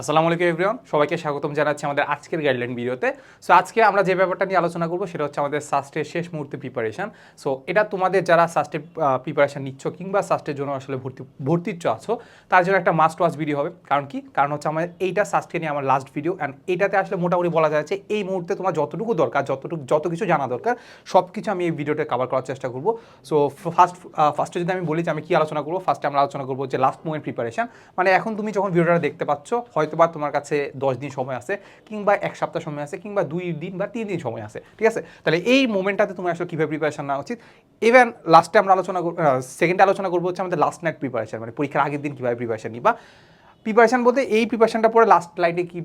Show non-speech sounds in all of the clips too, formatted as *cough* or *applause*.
আসসালামু আলাইকুম এভরিওয়ান সবাইকে স্বাগতম জানাচ্ছি আমাদের আজকের গাইডলাইন ভিডিওতে। সো আজকে আমরা যে ব্যাপারটা নিয়ে আলোচনা করব, সেটা হচ্ছে আমাদের সাস্টের শেষ মুহূর্তে প্রিপারেশন সো এটা তোমাদের যারা সাস্টের প্রিপারেশান নিচ্ছ কিংবা সাস্টের জন্য আসলে ভর্তি, ভর্তিচ্ছ আছো, তার জন্য একটা মাস্ট ওয়াচ ভিডিও হবে। কারণ কি? কারণ হচ্ছে আমাদের এইটা সাস্টকে নিয়ে আমার লাস্ট ভিডিও অ্যান্ড এটাতে আসলে মোটামুটি বলা যায় যে এই মুহূর্তে তোমার যতটুকু দরকার, যতটুকু, যত কিছু জানা দরকার সব কিছু আমি এই ভিডিওতে কভার করার চেষ্টা করব। সো ফার্স্ট ফার্স্টে যদি আমি বলি যে আমি কি আলোচনা করব ফার্স্টে আমরা আলোচনা করব যে লাস্ট মোমেন্ট প্রিপারেশান মানে এখন তুমি যখন ভিডিওটা দেখতে পাচ্ছ, হয়তো বা তোমার কাছে দশ দিন সময় আছে, কিংবা এক সপ্তাহ সময় আছে, কিংবা দুই দিন বা তিন দিন সময় আছে, ঠিক আছে? তাহলে এই মোমেন্টটাতে তোমার আসলে কীভাবে প্রিপারেশন নেওয়া উচিত? ইভেন লাস্টে আমরা আলোচনা সেকেন্ডে আলোচনা করব হচ্ছে আমাদের লাস্ট নাইট প্রিপারেশন মানে পরীক্ষার আগের দিন কীভাবে প্রিপারেশন নিবা? প্রিপারেশন বলতে এই প্রিপারেশনটা পরে লাস্ট লাইটে কী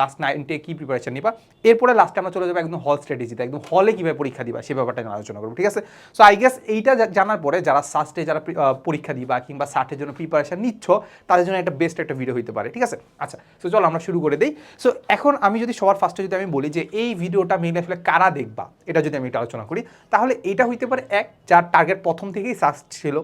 লাস্ট নাইটে কী প্রিপারেশান নিবা? এরপরে লাস্টে আমরা চলে যাব একদম হল স্ট্র্যাটেজিতে একদম হলে কীভাবে পরীক্ষা দিবা, সে ব্যাপারটা নিয়ে আলোচনা করব, ঠিক আছে? সো আই গেস এইটা জানার পরে যারা সাস্টে যারা পরীক্ষা দিবা কিংবা সার্টের জন্য প্রিপারেশান নিচ্ছ, তাদের জন্য একটা বেস্ট একটা ভিডিও হতে পারে, ঠিক আছে? আচ্ছা সো চলো আমরা শুরু করে দিই। সো এখন আমি যদি সবার ফার্স্টে যদি আমি বলি যে এই ভিডিওটা মেইন আসলে কারা দেখবা, এটা যদি আমি এটা আলোচনা করি, তাহলে এটা হইতে পারে এক, যার টার্গেট প্রথম থেকেই সাস্ট ছিল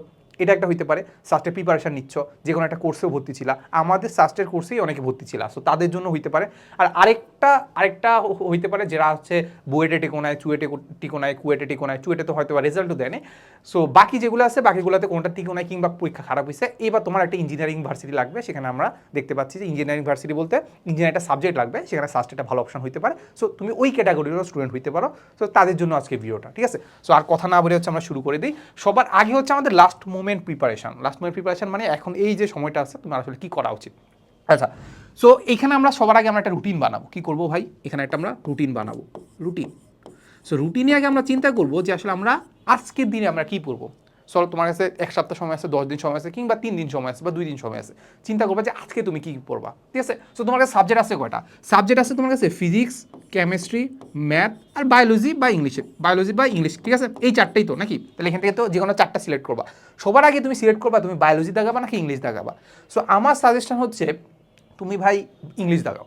এটা একটা হইতে পারে সাস্টের প্রিপারেশান নিচ্ছ যে কোনো একটা কোর্সেও ভর্তি ছিল। আমাদের সাস্টের কোর্সেই অনেকে ভর্তি ছিল সো তাদের জন্য হইতে পারে। আর আরেকটা আরেকটা হইতে পারে যারা হচ্ছে বুয়েটে টিকোনায়, চুয়েটে টিকোনায়, কুয়েটে টিকোনায়, চুয়েটে তো হয়তো বা রেজাল্টও দেয়নি সো বাকি যেগুলো আছে, বাকিগুলোতে কোনটা টিকোনায় কিংবা পরীক্ষা খারাপ হয়েছে এবার তোমার একটা ইঞ্জিনিয়ারিং ভার্সিটি লাগবে, সেখানে আমরা দেখতে পাচ্ছি যে ইঞ্জিনিয়ারিং ভার্সিটি বলতে ইঞ্জিনিয়ারিং একটা সাবজেক্ট লাগবে, সেখানে সাস্ট একটা ভালো অপশন হইতে পারে। সো তুমি ওই ক্যাটাগরিরও স্টুডেন্ট হইতে পারো। সো তাদের জন্য আজকে ভিডিওটা ঠিক আছে? সো আর কথা না বলে হচ্ছে আমরা শুরু করে দিই। সবার আগে হচ্ছে আমাদের last moment preparation last moment preparation মানে এখন এই যে সময়টা আছে, তোমার আসলে কী করা উচিত? আচ্ছা সো এখানে আমরা সবার আগে আমরা একটা রুটিন বানাবো। কী করব ভাই? এখানে একটা আমরা রুটিন বানাবো। রুটিন সো রুটিনে আগে আমরা চিন্তা করব যে আসলে আমরা আজকের দিনে আমরা কী পড়ব চলো তোমার কাছে এক সপ্তাহ সময় আছে, দশ দিন সময় আছে, কিংবা তিন দিন সময় আছে বা দুই দিন সময় আছে। চিন্তা করবে যে আজকে তুমি কি পড়বা, ঠিক আছে? সো তোমার কাছে সাবজেক্ট আছে কয়টা? সাবজেক্ট আছে তোমার কাছে ফিজিক্স কেমিস্ট্রি ম্যাথ আর বায়োলজি বা ইংলিশে বায়োলজি বা ইংলিশ ঠিক আছে? এই চারটেই তো, নাকি? তাহলে এখান থেকে তো যে কোনো চারটা সিলেক্ট করবা। সবার আগে তুমি সিলেক্ট করবা, তুমি বায়োলজি দাগাবা নাকি ইংলিশ দাগাবা সো আমার সাজেশন হচ্ছে, তুমি ভাই ইংলিশ দাগাও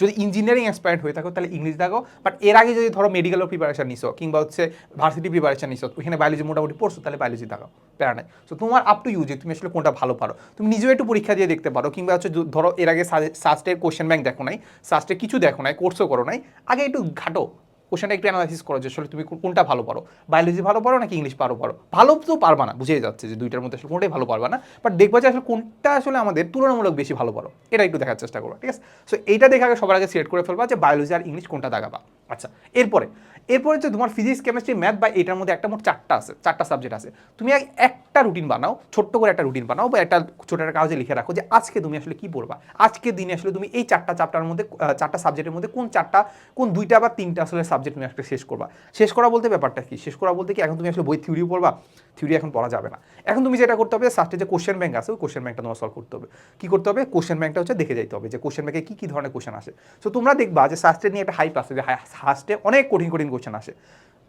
যদি ইঞ্জিনিয়ারিং এক্সপায়ার্ড হয়ে থাকো, তাহলে ইংলিশ দেখো বাট এর আগে যদি ধরো মেডিকেলও প্রিপারেশন নিছো, কিংবা হচ্ছে ভার্সিটি প্রিপারেশন নিছো ওখানে বায়োলজি মোটামুটি পড়ছো, তাহলে বায়োলজি দেখো প্যারা নাই। সো তোমার আপ টু ইউ যে তুমি আসলে কোনটা ভালো পারো। তুমি নিজেও একটু পরীক্ষা দিয়ে দেখতে পারো, কিংবা হচ্ছে ধরো এর আগে সাস্টের কোশ্চেন ব্যাংক দেখো নাই সাস্টে কিছু দেখো নাই কোর্সও করো নাই, আগে একটু ঘাটো। কোশ্চেনটা একটু অ্যানালাইসিস করো যে আসলে তুমি কোনটা ভালো পারো? বায়োলজি ভালো পারো নাকি ইংলিশ পারো পারো? ভালো তো পারবা না, বুঝেই যাচ্ছে যে দুইটার মধ্যে আসলে কোনটাই ভালো পারবা না বাট দেখবা যে আসলে কোনটা আসলে আমাদের তুলনামূলক বেশি ভালো পারো, এটা একটু দেখার চেষ্টা করো ঠিক আছে? সো এইটা দেখে আগে সবার আগে সিলেক্ট করে ফেলবা যে বায়োলজি আর ইংলিশ কোনটা দেখাবা আচ্ছা এরপরে এরপরে হচ্ছে তোমার ফিজিক্স কেমিস্ট্রি ম্যাথ বা এটার মধ্যে একটা মোট চারটা আছে, চারটা সাবজেক্ট আছে। তুমি একটা রুটিন বানাও, ছোট্ট করে একটা রুটিন বানাও বা একটা ছোটো একটা কাগজে লিখে রাখো যে আজকে তুমি আসলে কি পড়বা? আজকের দিনে আসলে তুমি এই চারটা চারটার মধ্যে চারটা সাবজেক্টের মধ্যে কোন চারটা, কোন দুইটা বা তিনটা আসলে সাবজেক্ট তুমি একটা শেষ করবা? শেষ করা বলতে ব্যাপারটা কি? শেষ করা বলতে কি এখন তুমি আসলে বই থিওরি পড়বা? থিওরি এখন পড়া যাবে না। এখন তুমি যেটা করতে হবে সাস্টে যে কোশ্চেন ব্যাংক আছে, ওই কোশ্চেন ব্যাংকটা তোমার সলভ করতে হবে। কি করতে হবে? কোশ্চেন ব্যাংকটা হচ্ছে দেখে যাইতে হবে যে কোশ্চেন ব্যাংকে কী কী ধরনের কোশ্চেন আসে। সো তোমরা দেখবা যে সাস্টে নিয়ে একটা হাইপ আছে যে সাস্টে অনেক কঠিন কঠিন কোশ্চেন আসে।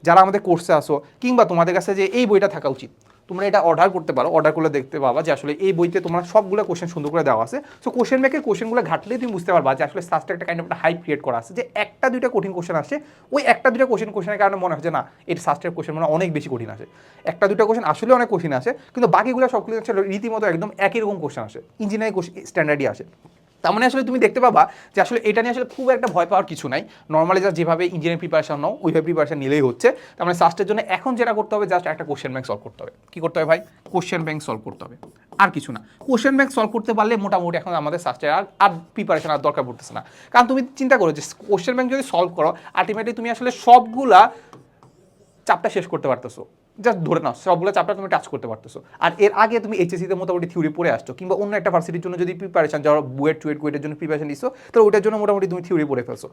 যারা আমাদের কোর্সে আসো, কিংবা তোমাদের কাছে যে এই বইটা থাকা উচিত তোমরা এটা অর্ডার করতে পারো অর্ডার করলে দেখতে পাবা যে আসলে এই বইতে তোমার সবগুলো কোশ্চেন সুন্দর করে দেওয়া আছে। সো কোশ্চেন ব্যাংকের কোশ্চেনগুলো ঘাটলেই তুমি বুঝতে পারবা যে আসলে সাস্টে একটা কাইন্ড অফ একটা হাইপ ক্রিয়েট করা আছে যে একটা দুইটা কঠিন কোশ্চেন আসে। ওই একটা দুইটা কোশ্চেন কোশ্চেনের কারণে মনে হয় যে না এই সাস্টের কোশ্চেন মানে অনেক বেশি কঠিন আসে। একটা দুইটা কোশ্চেন আসলে অনেক কঠিন আসে, কিন্তু বাকিগুলো সবগুলো রীতিমতো একদম একই রকম কোশ্চেন আসে। ইঞ্জিনিয়ারিং স্ট্যান্ডার্ডই আসে। তার মানে আসলে তুমি দেখতে পাবা যে আসলে এটা নিয়ে আসলে খুব একটা ভয় পাওয়ার কিছু নাই। নর্মালি যা যেভাবে ইঞ্জিনিয়ারিং প্রিপারেশন নাও, ওইভাবে প্রিপারেশন নিলেই হচ্ছে। তার মানে সাস্টের জন্য এখন যেটা করতে হবে জাস্ট একটা কোশ্চেন ব্যাংক সলভ করতে হবে। কি করতে হবে ভাই? কোশ্চেন ব্যাংক সলভ করতে হবে। আর কিছু না। কোশ্চেন ব্যাংক সলভ করতে পারলে মোটামুটি এখন আমাদের সাস্টের আর আর প্রিপারেশন আর দরকার পড়তেছে না। কারণ তুমি চিন্তা করো যে কোশ্চেন ব্যাংক যদি সলভ করো আলটিমেটলি তুমি আসলে সবগুলা চাপটা শেষ করতে পারতেছো। জাস্ট ধরে নাও সবগুলো চাপটা তুমি টাচ করতে পারতেছো। আর এর আগে তুমি এইচএসিতে মোটামুটি থিওরি পড়ে আসছো, কিংবা অন্য একটা ভার্সিটির জন্য যদি প্রিপারেশন যারা বুয়েট টুয়েট কুয়েটের জন্য প্রিপারেশন নিছো, তাহলে ওটার জন্য মোটামুটি তুমি থিওরি পড়ে ফেলছো।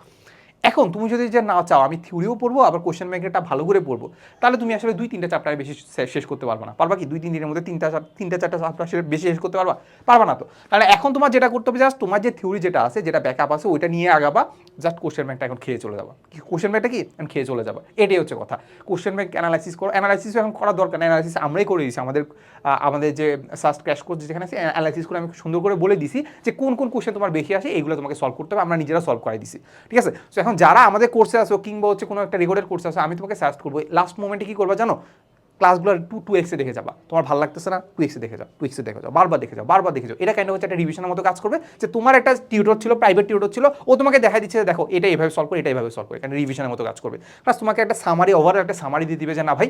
এখন তুমি যদি যে না চাও, আমি থিওরিও পড়ব, আবার কোশ্চেন ব্যাংকেরটা ভালো করে পড়ব, তাহলে তুমি আসলে দুই তিনটা চ্যাপ্টার বেশি শেষ করতে পারবে না। পারবা কি? দুই তিন দিনের মধ্যে তিনটা তিনটা চারটা চ্যাপ্টার বেশি শেষ করতে পারবা? পারবা না তো। তাহলে এখন তোমার যেটা করতে হবে জাস্ট তোমার যে থিওরি যেটা আছে, যেটা ব্যাকআপ আছে, ওইটা নিয়ে আগাবা জাস্ট কোশ্চেন ব্যাংকটা এখন খেয়ে চলে যাবা। কোশ্চেন ব্যাংকটা কি? এখন খেয়ে চলে যাবা। এটাই হচ্ছে কথা। কোশ্চেন ব্যাংক অ্যানালাইসিস করো। অ্যানালাইসিস এখন করার দরকার অ্যানালাইসিস আমরাই করে দিয়েছি আমাদের আমাদের যে সাস্ট ক্যাশ কোর্স যেখানে আছে অ্যানালাইসিস করে আমি সুন্দর করে বলে দিছি যে কোন কোন কোশ্চেন তোমার বেশি আসে, এইগুলো তোমাকে সলভ করতে হবে। আমরা নিজেরা সলভ করাই দিছি। ঠিক আছে? এখন যারা আমাদের কোর্সে আসো কিংবা হচ্ছে কোনো একটা রেকর্ডের কোর্সে আসো, আমি তোমাকে সাজেস্ট করব লাস্ট মোমেন্টে কী করবা জানো? ক্লাসগুলো টু টু এক্সে দেখে যাবা। তোমার ভালো লাগতেছে না? টু এক্সে দেখে যাও টু এক্সে দেখে যাও, বারবার দেখে যাও, বারবার দেখে যাও। এটা কাইন্ড হচ্ছে একটা রিভিশনের মতো কাজ করবে? যে তোমার একটা টিউটর ছিল প্রাইভেট টিউটর ছিল, ও তোমাকে দেখা দিচ্ছে দেখো, এটা এভাবে সলভ করে, এটা এভাবে সলভ করে কারণ রিভিশনের মতো কাজ করবে। প্লাস তোমাকে একটা সামারি ওভারঅল একটা সামারি দিয়ে দিবে যে না ভাই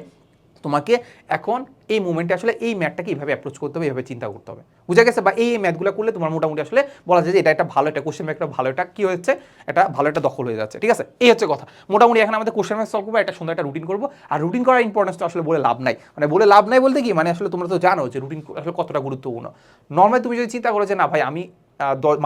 তোমাকে এখন এই মুমেন্টে আসলে এই ম্যাথটাকে এইভাবে অ্যাপ্রোচ করতে হবে, এইভাবে চিন্তা করতে হবে। বুঝা গেছে? বা এই ম্যাথগুলো করলে তোমার মোটামুটি আসলে বলা যায় যে এটা একটা ভালো একটা কোশ্চেন একটা ভালো একটা কী হচ্ছে এটা ভালো একটা দখল হয়ে যাচ্ছে, ঠিক আছে? এই হচ্ছে কথা। মোটামুটি এখন আমাদের কোশ্চেন ম্যাথ সলভ করব, একটা সুন্দর একটা রুটিন করব। আর রুটিন করার ইম্পর্টেন্সটা আসলে বলে লাভ নাই। মানে বলে লাভ নাই বলতে কি? মানে আসলে তোমরা তো জানো যে রুটিন আসলে কতটা গুরুত্বপূর্ণ। নর্মালি তুমি যদি চিন্তা করো যে, না ভাই, আমি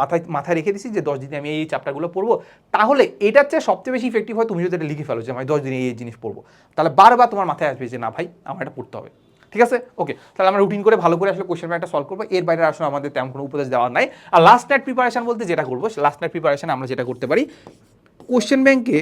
মাথায় মাথায় রেখে দিছি যে দশ দিনে আমি এই চ্যাপ্টারগুলো পড়ব। তাহলে এটার চেয়ে সবচেয়ে বেশি ইফেক্টিভ হয় তুমি যদি এটা লিখে ফেলো যে আমি দশ দিনে এই জিনিস পড়ব। তাহলে বারবার তোমার মাথায় আসবে যে, না ভাই, আমার এটা পড়তে হবে। ঠিক আছে? ওকে তাহলে আমরা রুটিন করে ভালো করে আসলে কোশ্চেন ব্যাংকটা সলভ করব। এর বাইরে আসলে আমাদের তেমন কোনো উপদেশ দেওয়ার নাই। আর লাস্ট নাইট প্রিপারেশন বলতে যেটা করব লাস্ট নাইট প্রিপারেশন আমরা যেটা করতে পারি কোশ্চেন ব্যাংকে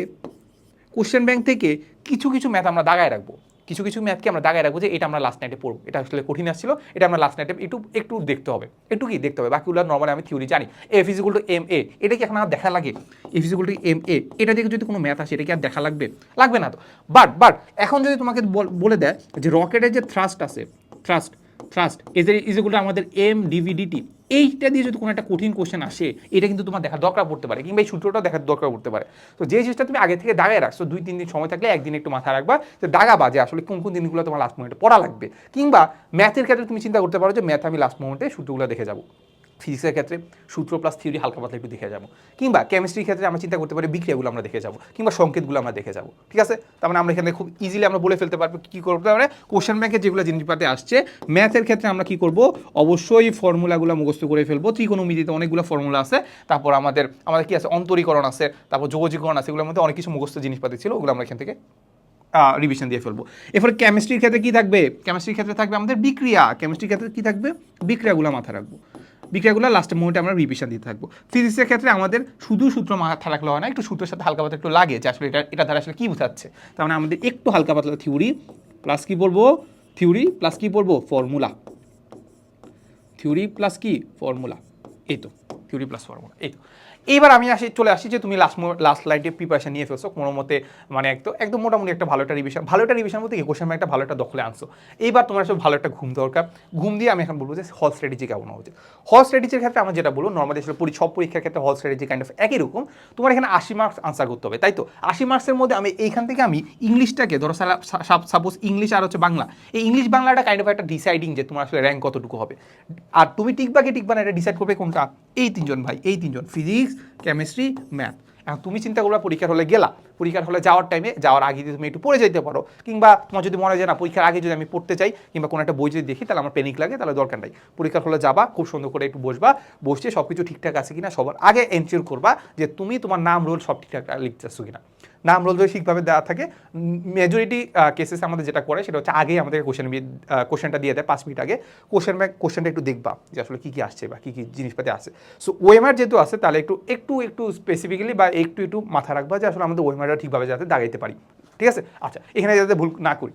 কোশ্চেন ব্যাংক থেকে কিছু কিছু ম্যাথ আমরা দাগায় রাখব। কিছু কিছু ম্যাথকে আমরা দাগায় রাখব যে এটা আমরা লাস্ট নাইটে পড়ব। এটা আসলে কঠিন আসছিল, এটা আমরা লাস্ট নাইটে একটু একটু দেখতে হবে। একটু কি দেখতে হবে? বাকিগুলো নর্মালি আমি থিওরি জানি। A equal to M A এটা কি এখন আর দেখা লাগে? A equal to M A এটা দেখে যদি কোনো ম্যাথ আসে, এটা কি আর দেখা লাগবে? লাগবে না তো। বাট বাট এখন যদি তোমাকে বলে দেয় যে রকেটের যে থ্রাস্ট আছে থ্রাস্ট থ্রাস্ট এদের ইজিকুল আমাদের এম ডিভিডিটি এইটা দিয়ে যদি কোনো একটা কঠিন কোশ্চেন আসে, এটা কিন্তু তোমার দেখার দরকার পড়তে পারে, কিংবা এই সূত্রটাও দেখার দরকার পড়তে পারে। তো যে জিনিসটা তুমি আগে থেকে দাগায় রাখছো, দুই, তিন দিন সময় থাকলে একদিন একটু মাথায় রাখবা যে দাগা বাজে, আসলে কোন কোন দিনগুলো তোমার লাস্ট মোমেন্টে পড়া লাগবে। কিংবা ম্যাথের ক্ষেত্রে তুমি চিন্তা করতে পারো যে ম্যাথ আমি লাস্ট মোমেন্টে সূত্রগুলো দেখে যাব। ফিজিক্সের ক্ষেত্রে সূত্র প্লাস থিওরি হালকা পাতলা একটু দেখে যাব। কিংবা কেমিস্ট্রির ক্ষেত্রে আমরা চিন্তা করতে পারি, বিক্রিয়াগুলো আমরা দেখে যাব, কিংবা সংকেতগুলো আমরা দেখে যাব, ঠিক আছে? তার মানে আমরা এখানে খুব ইজিলি আমরা বলে ফেলতে পারব কী করব। তার মানে কোশ্চেন ব্যাংকে যেগুলো জিনিসপাতে আসছে ম্যাথের ক্ষেত্রে আমরা কি করব? অবশ্যই ফর্মুলাগুলো মুখস্থ করে ফেলব, ত্রিকোণমিতিতে অনেকগুলো ফর্মুলা আছে, তারপর আমাদের আমাদের কি আছে? অন্তরীকরণ আছে, তারপর যোগজীকরণ আছে, এগুলোর মধ্যে অনেক কিছু মুখস্থ জিনিসপাতি ছিল, ওগুলো আমরা এখান থেকে রিভিশন দিয়ে ফেলব। এরপরে কেমিস্ট্রির ক্ষেত্রে কী থাকবে? কেমিস্ট্রির ক্ষেত্রে থাকবে আমাদের বিক্রিয়া। কেমিস্ট্রির ক্ষেত্রে কী থাকবে? বিক্রিয়াগুলো মাথায় রাখব। বিক্রিয়াগুলো লাস্টের মোমেন্টে আমরা রিভিশন দিতে থাকব। ফিজিক্সের ক্ষেত্রে আমাদের শুধু সূত্র মাথা রাখলে হয় না, একটু সূত্রের সাথে হালকা পাতলা একটু লাগে যে আসলে এটা এটা আসলে কী বোঝাচ্ছে। তার মানে আমাদের একটু হালকা পাতলা থিওরি প্লাস কী বলব? থিওরি প্লাস কী পড়ব ফর্মুলা থিওরি প্লাস কি? ফর্মুলা এই তো থিওরি প্লাস ফর্মুলা এই তো। এইবার আমি আসি, চলে আসি যে তুমি লাস্ট লাস্ট লাইটে প্রিপারেশন নিয়ে ফেলছো, কোনো মতে মানে একদম একদম মোটামুটি একটা ভালো একটা রিভিশন ভালো একটা রিভিশন বলতে কোশ্চেন একটা ভালো একটা দখলে আনছো। এইবার তোমার সব ভালো একটা ঘুম দরকার। ঘুম দিয়ে আমি এখন বলব যে হল স্ট্র্যাটেজি কেমন উচিত? হল স্ট্র্যাটেজির ক্ষেত্রে আমরা যেটা বলব নর্মালি আসলে পরি- সব পরীক্ষার ক্ষেত্রে হল স্ট্র্যাটেজি কাইন্ড অফ একই রকম। তোমার এখানে আশি মার্কস আনসার করতে হবে, তাই তো? আশি মার্কসের মধ্যে আমি, এইখান থেকে আমি ইংলিশটাকে, ধরো সাপোজ ইংলিশ আর হচ্ছে বাংলা, এই ইংলিশ বাংলাটা কাইন্ড অফ একটা ডিসাইডিং যে তোমার আসলে র্যাঙ্ক কতটুকু হবে। আর তুমি টিকবা কি টিকবা না, এটা ডিসাইড করবে কোনটা? এই তিনজন ভাই, এই তিনজন ফিজিক্স কেমিস্ট্রি, ম্যাথ। এখন তুমি চিন্তা করবা পরীক্ষার হলে গেলা। পরীক্ষার হলে যাওয়ার টাইমে যাওয়ার আগে যদি তুমি একটু পড়ে যেতে পারো, কিংবা তোমার যদি মনে হয় না, পরীক্ষার আগে যদি আমি পড়তে চাই, কিংবা কোনো একটা বই যদি দেখি, তাহলে আমার প্যানিক লাগে, তাহলে দরকার নাই। পরীক্ষার হলে যাবা, খুব সুন্দর করে একটু বসবা, বসে সব কিছু ঠিকঠাক আছে কিনা, সবার আগে এনশিওর করবা যে তুমি তোমার নাম রোল সব ঠিকঠাক লিখতেছো কিনা। নাম রোল ঠিকভাবে দেওয়া থাকে। মেজরিটি কেসেস আমাদের যেটা করে সেটা হচ্ছে আগেই আমাদের কোশ্চেন কোশ্চেনটা দিয়ে দেয় পাঁচ মিনিট আগে। কোশ্চেন ব্যাংক কোশ্চেনটা একটু দেখবা যে আসলে কী কী আসছে বা কী কী জিনিসপাতি আছে সো ওয়েমার যেহেতু আছে তাহলে একটু একটু একটু স্পেসিফিক্যালি বা একটু একটু মাথা রাখবা যে আসলে আমাদের ওয়েমারটা ঠিকভাবে যাতে দাগাইতে পারি। ঠিক আছে? আচ্ছা এখানে যাতে ভুল না করি।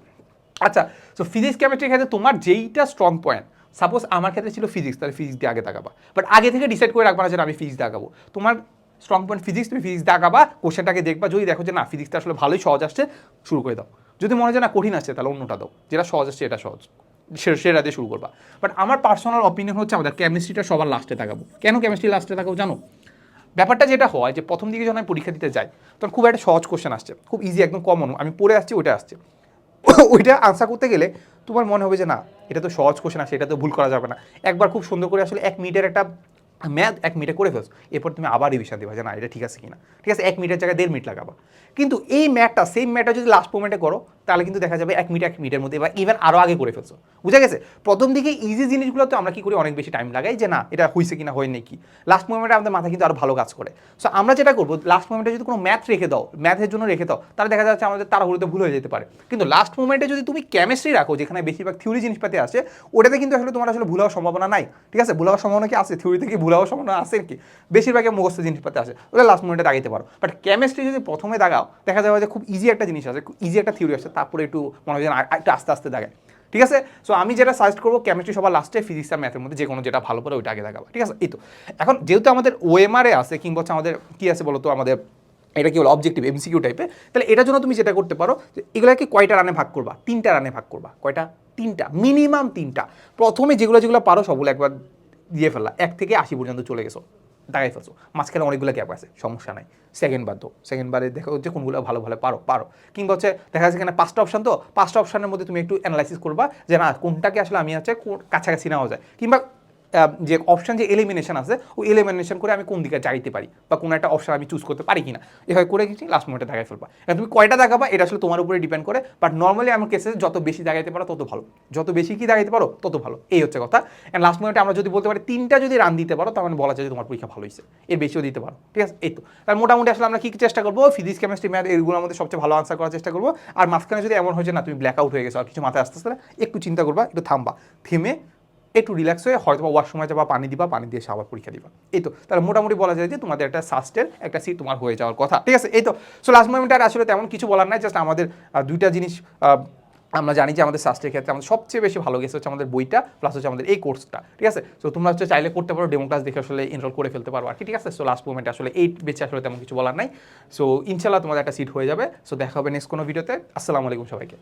আচ্ছা সো ফিজিক্স কেমিস্ট্রির ক্ষেত্রে তোমার যেইটা স্ট্রং পয়েন্ট সাপোজ আমার ক্ষেত্রে ছিল ফিজিক্স তাহলে ফিজিক্স দিয়ে আগে দাগাবা বাট আগে থেকে ডিসাইড করে রাখবা না যে আমি ফিজিক্স দাগাবো তোমার স্ট্রং পয়েন্ট ফিজিক্স তুমি ফিজিক্স দাগাবা কোশ্চেনটাকে দেখবা, যদি দেখো যে না ফিজিক্সটা আসলে ভালোই সহজ আসছে, শুরু করে দাও। যদি মনে হয় না, কঠিন আসছে, তাহলে অন্যটা দাও। যেটা সহজ আসছে, এটা সহজ। সেটা দিয়ে শুরু করবা। বাট আমার পার্সোনাল অপিনিয়ন হচ্ছে আমাদের কেমিস্ট্রিটা সবার লাস্টে তাকাবো কেন কেমিস্ট্রি লাস্টে তাকাবো জানো? ব্যাপারটা যেটা হয় যে, প্রথম দিকে যখন আমি পরীক্ষা দিতে যাই, তখন খুব একটা সহজ কোশ্চেন আসছে। খুব ইজি একদম কমন আমি পড়ে আসছি, ওইটা আসছে। *coughs* ওইটা আনসার করতে গেলে তোমার মনে হবে যে না, এটা তো সহজ কোশ্চেন আছে এটা তো ভুল করা যাবে না। একবার খুব সুন্দর করে আসলে এক মিনিটের একটা ম্যাথ এক মিনিটে করে ফেলছো। এরপর তুমি আবার রিভিশন দিবা যে না, এটা ঠিক আছে কিনা। ঠিক আছে, এক মিনিটের জায়গায় দেড় মিনিট লাগাবা। কিন্তু এই ম্যাথটা সেই ম্যাথটা যদি লাস্ট মোমেন্টে করো তাহলে কিন্তু দেখা যাবে এক মিনিট, এক মিনিটের মধ্যে বা ইভেন আরও আগে করে ফেলছো। বুঝা গেছে? প্রথম দিকে ইজি জিনিসগুলো তো আমরা কি করি? অনেক বেশি টাইম লাগাই যে না, এটা হয়েছে কিনা, হয় নাকি লাস্ট মোমেন্টে আমাদের মাথা কিন্তু আরও ভালো কাজ করে। সো আমরা যেটা করব লাস্ট মোমেন্টে যদি কোনো ম্যাথ রেখে দাও ম্যাথের জন্য রেখে দাও, তাহলে দেখা যাচ্ছে আমাদের তাড়াহুড়োতে ভুল হয়ে যেতে পারে। কিন্তু লাস্ট মোমেন্টে যদি তুমি কেমিস্ট্রি রাখো, যেখানে বেশিরভাগ থিওরি জিনিসপাতি আসে ওটাতে কিন্তু আসলে তোমার আসলে ভুল হওয়ার সম্ভাবনা নাই। ঠিক আছে? ভুল হওয়ার সম্ভাবনা কি আছে? থিওরিতে কি ভুল হওয়ার সম্ভাবনা আছে কি? বেশিরভাগই মুখস্থ জিনিসপাতি আসে ওটা লাস্ট মোমেন্টে দাগাইতে পারো। বাট কেমিস্ট্রি যদি প্রথমে দাগাও, দেখা যাবে যে খুব ইজি একটা জিনিস আছে, খুব ইজি একটা থিওরি আছে। তারপরে একটু মনে হয় যে না, আর- একটু আস্তে আস্তে দাগায় ঠিক আছে? সো আমি যেটা সাজেস্ট করব কেমিস্ট্রি সবার লাস্টে ফিজিক্স আর ম্যাথের মধ্যে যে কোনো যেটা ভালো করে ওইটা আগে দেখাবো। ঠিক আছে? এই তো। এখন যেহেতু আমাদের ওএমআরে আছে কিংবা হচ্ছে আমাদের কি আছে বলতো? আমাদের এটা কি হলো অবজেক্টিভ এমসিকিউ টাইপে তাহলে এটার জন্য তুমি যেটা করতে পারো এগুলাকে কয়টা রানে ভাগ করবা? তিনটা রানে ভাগ করবা। কয়টা? তিনটা। মিনিমাম তিনটা। প্রথমে যেগুলো যেগুলো পারো সবগুলো একবার দিয়ে ফেললা এক থেকে আশি পর্যন্ত চলে গেছো। দাঁড়াই ফেলছো। মাঝখানে অনেকগুলো গ্যাপ আছে, সমস্যা নাই। সেকেন্ড বার দো সেকেন্ড বারে দেখো হচ্ছে কোনগুলো ভালো ভালো পারো পারো। কিংবা হচ্ছে দেখা যাচ্ছে এখানে পাঁচটা অপশান তো, পাঁচটা অপশানের মধ্যে তুমি একটু অ্যানালাইসিস করবা যে না, কোনটাকে আসলে আমি হচ্ছে কাছাকাছি নেওয়া যায়। কিংবা যে অপশান যে এলিমিনেশন আছে ওই এলিমিনেশন করে আমি কোন দিকে যাইতে পারি? বা কোনো একটা অপশান আমি চুজ করতে পারি কিনা? এভাবে করে গেছি লাস্ট মোমেন্টে দেখাই ফেলবা। এখন তুমি কয়টা দেখাবা? এটা আসলে তোমার উপরে ডিপেন্ড করে। বাট নর্মালি আমার কেসে যত বেশি দেখাইতে পারো তত ভালো। যত বেশি কি দেখাইতে পারো তত ভালো। এই হচ্ছে কথা। অ্যান্ড লাস্ট মোমেন্টে আমরা যদি বলতে পারি তিনটা যদি রান দিতে পারো তার মানে বলা যায় যে তোমার পরীক্ষা ভালো হয়েছে এর বেশিও দিতে পারো। ঠিক আছে? এই তো। তার মোটামুটি আসলে আমরা কি কি চেষ্টা করব? ফিজিক্স কেমিস্ট্রি ম্যাথ এগুলোর মধ্যে সবচেয়ে ভালো আনসার করার চেষ্টা করব। আর মাঝখানে যদি এমন হয় যে না তুমি ব্ল্যাক আউট হয়ে গেছো আর কিছু মাথায় আসতে আসতে না, একটু চিন্তা করবা একটু থামবা। থেমে একটু রিল্যাক্স হয়ে হয়তো বা ওয়াশরুমে যাবা, পানি দিবা, পানি দিয়ে আবার পরীক্ষা দিবা। এই তো, তাহলে মোটামুটি বলা যায় যে তোমাদের একটা সাস্টের একটা সিট তোমার হয়ে যাওয়ার কথা। ঠিক আছে? এই তো সো লাস্ট মোমেন্টে আর আসলে তেমন কিছু বলার নাই জাস্ট আমাদের দুইটা জিনিস আমরা জানি যে আমাদের সাস্টের ক্ষেত্রে আমাদের সবচেয়ে বেশি ভালো গেছে হচ্ছে আমাদের বইটা প্লাস হচ্ছে আমাদের এই কোর্সটা ঠিক আছে? সো তোমরা হচ্ছে চাইলে করতে পারো ডেমো ক্লাস দেখে আসলে এনরোল করে ফেলতে পারো আর কি, ঠিক আছে? সো লাস্ট মোমেন্টে আসলে এই বেঁচে আসলে তেমন কিছু বলার নাই। সো ইনশাল্লাহ তোমাদের একটা সিট হয়ে যাবে। সো দেখা হবে নেক্সট কোনো ভিডিওতে আসসালামু আলাইকুম সবাইকে।